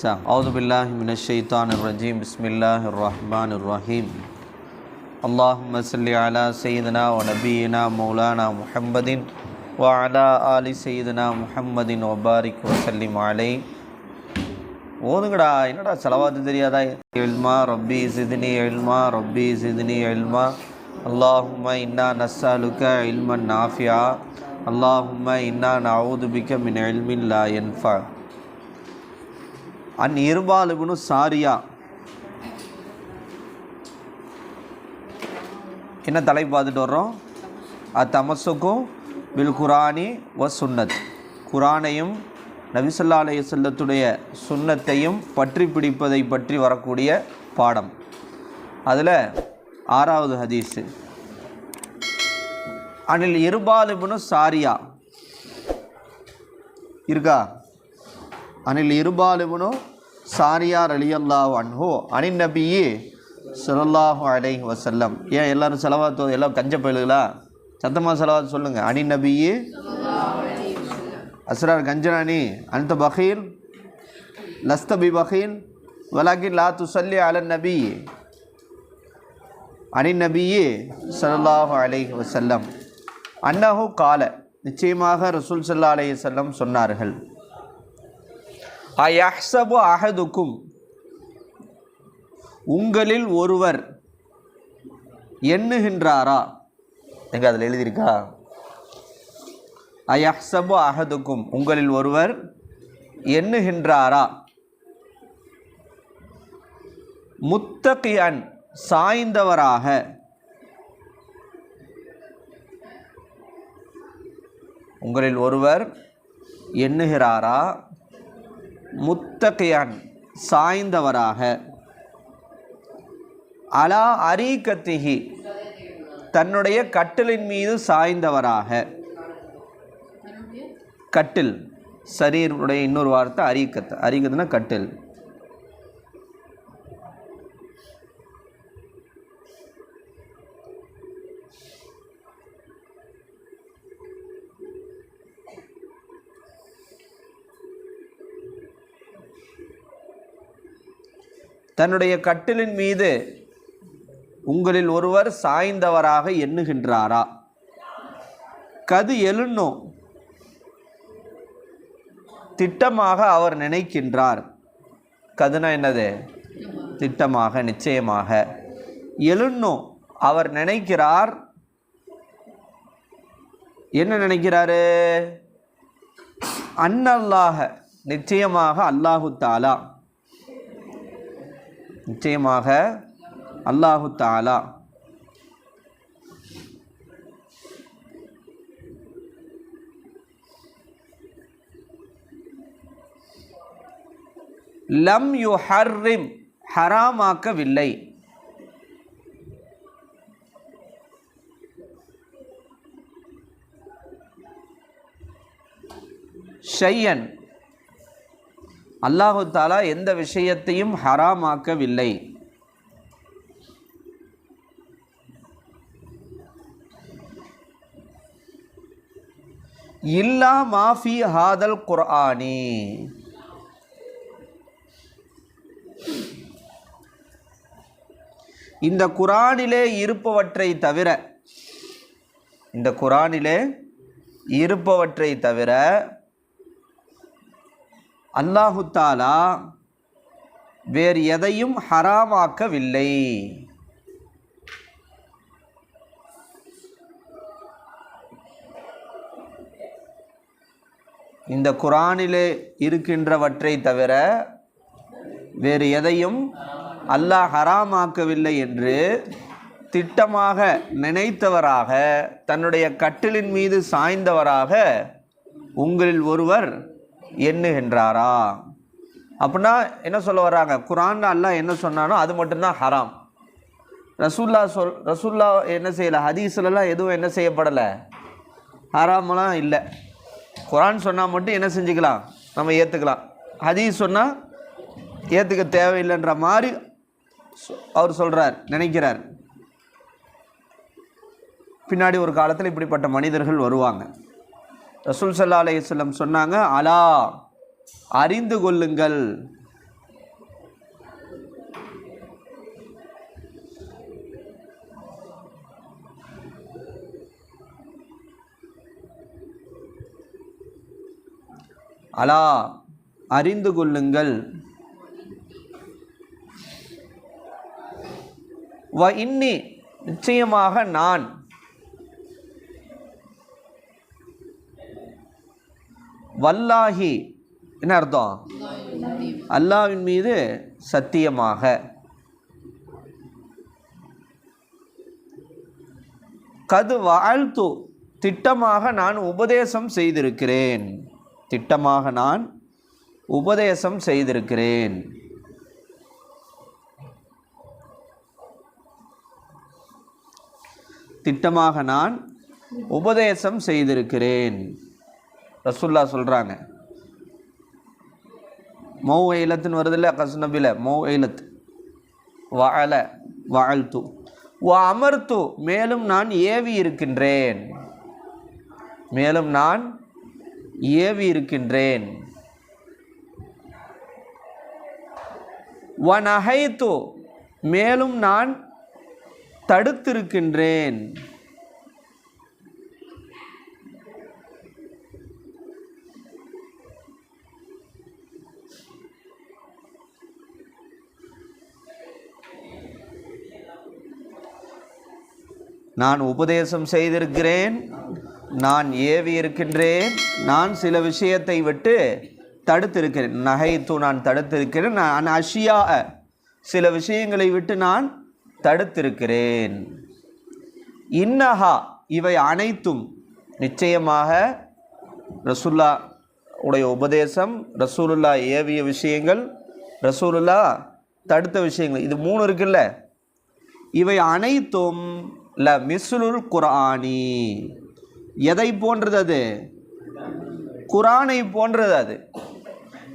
ஜாயிஸா அவுது பில்லாஹி மின ஷைத்தான் ரஜீம் பிஸ்மில்லாஹ் ரஹ்மான் ரஹீம் اللهم صل على سيدنا ونبينا مولانا محمد وعلى آل سيدنا محمد وبارك وسلم عليه ஓதுங்கடா என்னடா செலவாத்து தெரியாதா இல்மா ரப்பி சிதினி இல்மா ரப்பி சிதினி இல்மா அல்லாஹும்ம இன்னா நஸ்ஸாலுக்க இல்மன் நாஃபியா அல்லாஹும்ம இன்னா நவுது பிக்க மின் இல்மின் லா யன்ஃபா அன் இருபாலுபுனு சாரியா. என்ன தலை பார்த்துட்டு வர்றோம்? அத்தமசுக்கும் பில் குரானி வ சுன்னத். குரானையும் நபிசல்லா அலைய செல்லத்துடைய சுன்னத்தையும் பற்றி பிடிப்பதை பற்றி வரக்கூடிய பாடம். அதில் ஆறாவது ஹதீஸு. அனில் இருபாலுபுனு சாரியா. இருக்கா? அனில் இருபாலுவனோ சாரியார் அலியல்லாஹ் அன்ஹோ அனின் நபியே ஸல்லல்லாஹு அலை வசல்லம் ஏன் எல்லாரும் செலவாத்தோ எல்லாம் கஞ்ச பயலுகளா? சத்தமாக செலவாத்து சொல்லுங்கள் அனின் நபியே அஸ்ரார் கஞ்சனானி அந்த பகீல் லஸ்த பி பகீல் வலாக்கின் லா துசல்லி அலன் நபி அனி நபியே ஸல்லல்லாஹு அலை வசல்லம் அன்னஹு கால. நிச்சயமாக ரசூல் சல்லா அலைஹி செல்லம் சொன்னார்கள். அயஹ்சபு அஹதுக்கும். உங்களில் ஒருவர் எண்ணுகின்றாரா? எங்க அதில் எழுதியிருக்கா? அயஹ்சபு அஹதுக்கும். உங்களில் ஒருவர் எண்ணுகின்றாரா? முத்தகியன் சாய்ந்தவராக. உங்களில் ஒருவர் எண்ணுகிறாரா? முத்தகையான் சாய்ந்தவராக அலா அரீகத்திகி தன்னுடைய கட்டிலின் மீது சாய்ந்தவராக. கட்டில் சரீருடைய இன்னொரு வார்த்தை அரிக்கத்து அரிக்கத்துனா கட்டில். தன்னுடைய கட்டிலின் மீது உங்களில் ஒருவர் சாய்ந்தவராக எண்ணுகின்றாரா? கது எழுன்னும் திட்டமாக அவர் நினைக்கின்றார். கதுனா என்னது? திட்டமாக நிச்சயமாக. எழுன்னும் அவர் நினைக்கிறார். என்ன நினைக்கிறாரு? அன்னல்லாக நிச்சயமாக அல்லாஹு தாலா. நிச்சயமாக அல்லாஹு தாலா லம் யு ஹர்ரிம் ஹராமாக்கவில்லை. ஷையன் அல்லாஹு தாலா எந்த விஷயத்தையும் ஹராமாக்கவில்லை. இல்லா மாஃபி ஹாதல் குர்ஆனி. இந்த குரானிலே இருப்பவற்றை தவிர இந்த குரானிலே இருப்பவற்றை தவிர அல்லாஹு தாலா வேறு எதையும் ஹராமாக்கவில்லை. இந்த குரானிலே இருக்கின்றவற்றை தவிர வேறு எதையும் அல்லாஹ் ஹராமாக்கவில்லை என்று திட்டமாக நினைத்தவராக தன்னுடைய கட்டிலின் மீது சாய்ந்தவராக உங்களில் ஒருவர் எண்ணுகின்றாரா? அப்படின்னா என்ன சொல்ல வர்றாங்க? குரான் அல்லாஹ் என்ன சொன்னானோ அது மட்டும்தான் ஹராம். ரசூல்லா சொல் ரசூல்லா என்ன செய்யலை? ஹதீஸ்லலாம் எதுவும் என்ன செய்யப்படலை. ஹராமெல்லாம் இல்லை. குரான் சொன்னால் மட்டும் என்ன செஞ்சுக்கலாம்? நம்ம ஏற்றுக்கலாம் ஹதீஸ் சொன்னால் ஏற்றுக்க தேவையில்லைன்ற மாதிரி சொ- அவர் சொல்கிறார் நினைக்கிறார். பின்னாடி ஒரு காலத்தில் இப்படிப்பட்ட மனிதர்கள் வருவாங்க. ரசூல் சல்லா அலையம் சொன்னாங்க அலா அறிந்து கொள்ளுங்கள். அலா அறிந்து கொள்ளுங்கள். வ இன்னி நிச்சயமாக நான் வல்லாஹி. என்ன அர்த்தம்? அல்லாவின் மீது சத்தியமாக. கது வாழ்த்து திட்டமாக நான் உபதேசம் செய்திருக்கிறேன். திட்டமாக நான் உபதேசம் செய்திருக்கிறேன். திட்டமாக நான் உபதேசம் செய்திருக்கிறேன். ரசுல்லா சொல்கிறாங்க மௌ ஐலத்துன்னு வருதில்ல கசுநபில மௌ ஐலத் வாழ வாழ்த்து வ அமர்த்து மேலும் நான் ஏவி இருக்கின்றேன். மேலும் நான் ஏவி இருக்கின்றேன். வ நகைத்து மேலும் நான் தடுத்திருக்கின்றேன். நான் உபதேசம் செய்திருக்கிறேன் நான் ஏவி இருக்கின்றேன் நான் சில விஷயத்தை விட்டு தடுத்திருக்கிறேன். நகைத்து நான் தடுத்திருக்கிறேன் நான் அஷியா சில விஷயங்களை விட்டு நான் தடுத்திருக்கிறேன். இன்னஹா இவை அனைத்தும் நிச்சயமாக ரசுல்லா உடைய உபதேசம் ரசூலுல்லா ஏவிய விஷயங்கள் ரசூலுல்லா தடுத்த விஷயங்கள். இது மூணு இருக்குல்ல? இவை அனைத்தும் ல மிஸ்லுல் குரானி எதை போன்றது அது? குரானை போன்றது அது.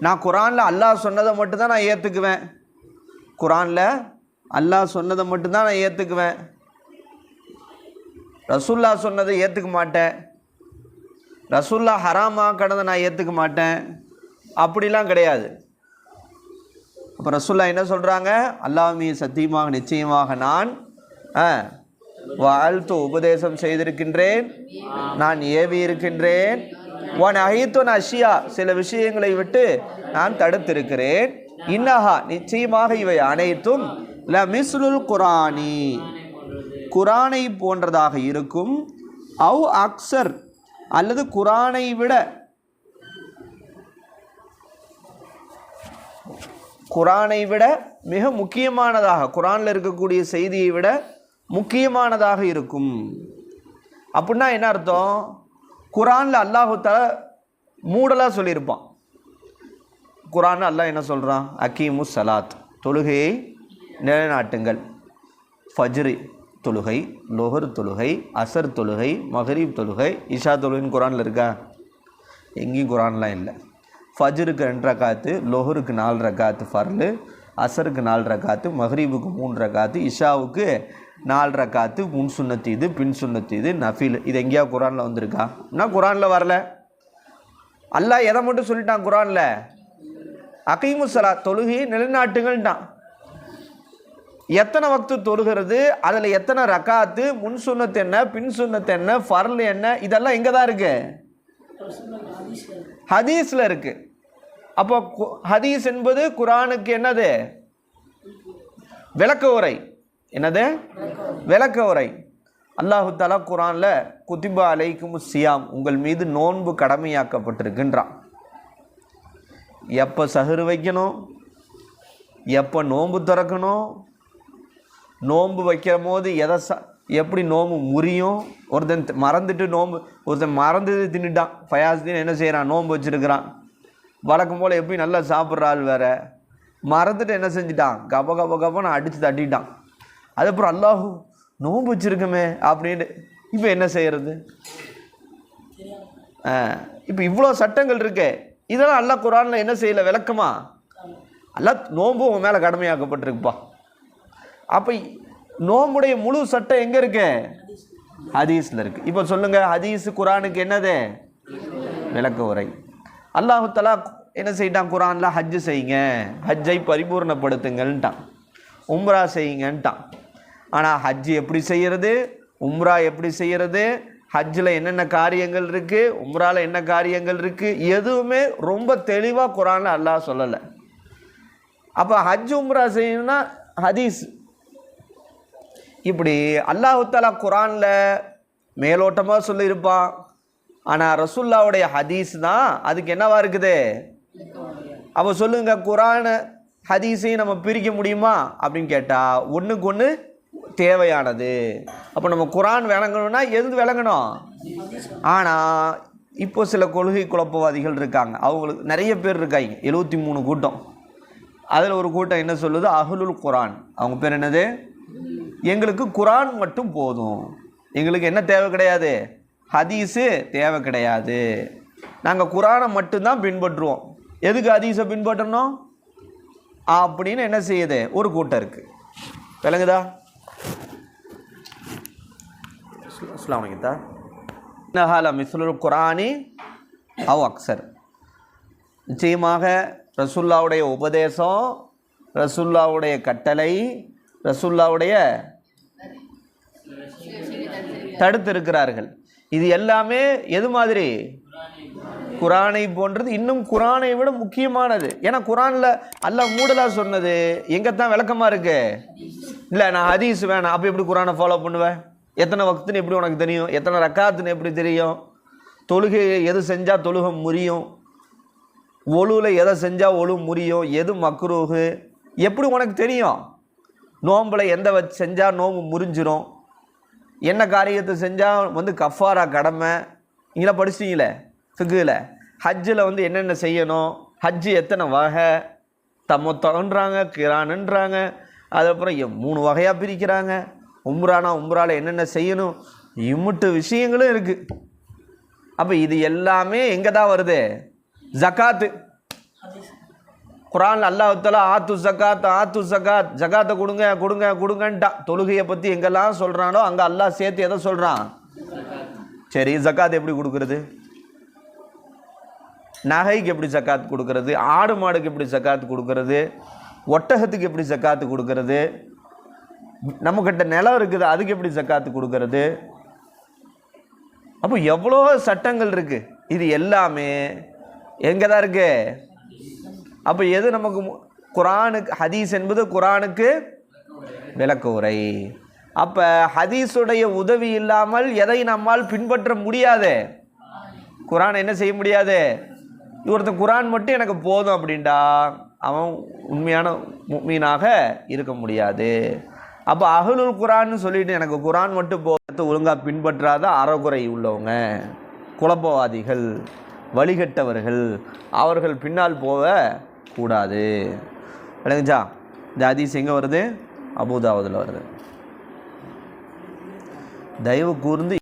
நான் குரானில் அல்லாஹ் சொன்னதை மட்டும்தான் நான் ஏற்றுக்குவேன் குரானில் அல்லாஹ் சொன்னதை மட்டும்தான் நான் ஏற்றுக்குவேன் ரசுல்லா சொன்னதை ஏற்றுக்க மாட்டேன். ரசுல்லா ஹராமா கடந்த நான் ஏற்றுக்க மாட்டேன். அப்படிலாம் கிடையாது. அப்போ ரசுல்லா என்ன சொல்கிறாங்க அல்லாஹ் சத்தியமாக நிச்சயமாக நான் ஆ வாழ்த்து உபதேசம் செய்திருக்கின்றேன். நான் ஏவி இருக்கின்றேன் ஒன் அஹித்துன் அஷியா சில விஷயங்களை விட்டு நான் தடுத்திருக்கிறேன். இன்னஹா நிச்சயமாக இவை அனைத்தும் ல மிஸ்லுல் குரானி. குரானை போன்றதாக இருக்கும். அவ் அக்சர் அல்லது குரானை விட குரானை விட மிக முக்கியமானதாக குரானில் இருக்கக்கூடிய செய்தியை விட முக்கியமானதாக இருக்கும். அப்படின்னா என்ன அர்த்தம்? குரானில் அல்லாஹுத்தால மூடலாக சொல்லியிருப்பான். குரான் அல்லாஹ் என்ன சொல்கிறான் அக்கீமு சலாத் தொழுகையை நிலைநாட்டுங்கள். ஃபஜ்ரி தொழுகை லொஹர் தொழுகை அசர் தொழுகை மஹரீப் தொழுகை இஷா தொழுகைன்னு குரானில் இருக்கா? எங்கேயும் குரான்லாம் இல்லை. ஃபஜ்ருக்கு ரெண்டு ரக்காத்து லொஹருக்கு நாலு ரக்காத்து ஃபர்லு அசருக்கு நாலு ரக்காத்து மஹரீபுக்கு மூன்று ரக்காத்து இஷாவுக்கு நாலு ரக்காத்து முன் சுண்ணத்து இது பின் சுண்ணத்து இது நஃபீல். இது எங்கேயா குரானில் வந்திருக்கா? என்ன குரானில் வரல? அல்லாஹ் எதை மட்டும் சொல்லிட்டான் குரானில்? அகைமுசலா தொழுகை நிலைநாட்டுங்கள்ட்டான். எத்தனை வக்து தொழுகிறது? அதில் எத்தனை ரக்காத்து முன் சுண்ணத்து என்ன பின் சுண்ணத்து என்ன ஃபர்ல் என்ன இதெல்லாம் எங்கே தான் இருக்கு. ஹதீஸில் இருக்கு. அப்போ கு- ஹதீஸ் என்பது குரானுக்கு என்னது? விளக்க உரை. என்னது? விளக்க உரை. அல்லாஹு தலா குரானில் குதிபா அலைக்கும் சியாம் உங்கள் மீது நோன்பு கடமையாக்கப்பட்டிருக்கின்றான். எப்போ சஹரு வைக்கணும்? எப்போ நோன்பு திறக்கணும்? நோன்பு வைக்கிற போது எதை ச எப்படி நோம்பு முறியும்? ஒருத்தன் மறந்துட்டு நோம்பு ஒருத்தன் மறந்து தின்னுட்டான். ஃபயாஸ்தீன் என்ன செய்கிறான் நோன்பு வச்சுருக்கிறான். வழக்கம் போல் எப்படி நல்லா சாப்பிட்ற ஆள் வேறு? மறந்துட்டு என்ன செஞ்சிட்டான்? கப கப கபன்னு அடித்து தட்டிட்டான். அதுக்கப்புறம் அல்லாஹூ நோன்பு வச்சுருக்குமே அப்படின்னு இப்போ என்ன செய்கிறது இப்போ இவ்வளோ சட்டங்கள் இருக்கே. இதெல்லாம் அல்லாஹ் குரானில் என்ன செய்யலை? விளக்கமா? அல்லா நோன்பு உன் மேலே கடமையாக்கப்பட்டிருக்குப்பா. அப்போ நோம்புடைய முழு சட்டம் எங்கே இருக்கு? ஹதீஸில் இருக்கு. இப்போ சொல்லுங்கள் ஹதீஸ் குரானுக்கு என்னது? விளக்க உரை. அல்லாஹு தலா என்ன செய்யிட்டான் குரானில்? ஹஜ்ஜு செய்யுங்க. ஹஜ்ஜை பரிபூர்ணப்படுத்துங்கன்ட்டான் உம்ரா செய்யுங்கன்ட்டான். ஆனால் ஹஜ்ஜு எப்படி செய்யறது? உம்ரா எப்படி செய்யறது? ஹஜ்ஜில் என்னென்ன காரியங்கள் இருக்குது உம்ராவில் என்ன காரியங்கள் இருக்குது எதுவுமே ரொம்ப தெளிவாக குரானில் அல்லாஹ் சொல்லலை. அப்போ ஹஜ் உம்ரா செய்யணும்னா ஹதீஸ். இப்படி அல்லாஹாலா குரானில் மேலோட்டமாக சொல்லியிருப்பான். ஆனால் ரசுல்லாவுடைய ஹதீஸ் தான் அதுக்கு என்னவா இருக்குது? அப்போ சொல்லுங்க குரான் ஹதீஸையும் நம்ம பிரிக்க முடியுமா? அப்படின்னு கேட்டால் ஒன்றுக்கு ஒன்று தேவையானது. அப்போ நம்ம குரான் விளங்கணும்னா எது விளங்கணும்? ஆனால் இப்போ சில கொள்கை குழப்பவாதிகள் இருக்காங்க. அவங்களுக்கு நிறைய பேர் இருக்காங்க. எழுபத்தி மூணு கூட்டம். அதில் ஒரு கூட்டம் என்ன சொல்லுது? அஹ்லுல் குரான். அவங்க பேர் என்னது? எங்களுக்கு குரான் மட்டும் போதும். எங்களுக்கு என்ன தேவை கிடையாது? ஹதீஸு தேவை கிடையாது. நாங்கள் குரானை மட்டும்தான் பின்பற்றுவோம். எதுக்கு ஹதீஸை பின்பற்றணும்? அப்படின்னு என்ன செய்யுது? ஒரு கூட்டம் இருக்குது விளங்குதா? அஸ்லாம் வலைக்கத்தா நஹால மிஸ்லுல் குரானி அவ் அக்சர். நிச்சயமாக ரசுல்லாவுடைய உபதேசம் ரசுல்லாவுடைய கட்டளை ரசுல்லாவுடைய தடுத்து இருக்கிறார்கள் இது எல்லாமே எது மாதிரி? குரானை போன்றது. இன்னும் குரானை விட முக்கியமானது. ஏன்னா குரானில் அல்ல மூடலாக சொன்னது. எங்கே தான் விளக்கமாக இருக்குது இல்லை நான் ஹதீஸ் வேணாம். அப்போ எப்படி குரானை ஃபாலோ பண்ணுவேன்? எத்தனை வக்துன்னு எப்படி உனக்கு தெரியும்? எத்தனை ரக்காத்துன்னு எப்படி தெரியும்? தொழுகை எது செஞ்சால் தொழுகை முறியும் ஒழுவில் எதை செஞ்சால் ஒழு முறியும் எது மக்ரூகு எப்படி உனக்கு தெரியும்? நோம்பில் எந்த வச்சு செஞ்சால் நோம்பு முறிஞ்சிரும்? என்ன காரியத்தை செஞ்சால் வந்து கஃபாரா கடமை? நீங்களாம் படிச்சிட்டீங்களே ஃபிக்குல ஹஜ்ஜில் வந்து என்னென்ன செய்யணும்? ஹஜ்ஜு எத்தனை வகை? தமொத்தன்றாங்க கிரானுன்றாங்க. அதுக்கப்புறம் மூணு வகையாக பிரிக்கிறாங்க. உம்ரானா உம்ரால என்னென்ன செய்யணும்? இம்முட்டு விஷயங்களும் இருக்குது அப்போ இது எல்லாமே எங்கே தான் வருது? ஜக்காத்து. குரான் அல்லாஹால ஆத்து ஜக்காத் ஆத்து ஜக்காத். ஜக்காத்தை கொடுங்க கொடுங்க கொடுங்கன்ட்டா. தொழுகையை பற்றி எங்கெல்லாம் சொல்கிறானோ அங்கே அல்லாஹ் சேர்த்து எதை சொல்கிறான் சரி ஜக்காத் எப்படி கொடுக்கறது? நகைக்கு எப்படி ஜக்காத் கொடுக்கறது? ஆடு மாடுக்கு எப்படி ஜக்காத் கொடுக்கறது? ஒட்டகத்துக்கு எப்படி ஜக்காத்து கொடுக்கறது? நம்மக்கிட்ட நிலம் இருக்குது அதுக்கு எப்படி ஜக்காத்து கொடுக்கறது? அப்போ எவ்வளோ சட்டங்கள் இருக்கு? இது எல்லாமே எங்கே தான் இருக்கு? அப்போ எது நமக்கு மு- குரானுக்கு ஹதீஸ் என்பது குரானுக்கு விளக்கு உரை. அப்போ ஹதீஸுடைய உதவி இல்லாமல் எதை நம்மால் பின்பற்ற முடியாது? குரான் என்ன செய்ய முடியாது? ஒருத்தன் குரான் மட்டும் எனக்கு போதும் அப்படின்டா அவன் உண்மையான மீனாக இருக்க முடியாது. அப்போ அகலுல் குரான்னு சொல்லிட்டு எனக்கு குரான் மட்டும் போகிறது ஒழுங்காக பின்பற்றாத அறகுறை உள்ளவங்க. குழப்பவாதிகள் வழிகட்டவர்கள் அவர்கள் பின்னால் போக கூடாது. விளங்குச்சா? இந்த அதிஸ் எங்கே வருது? அபுதாவதில் வருது. தயவு கூர்ந்து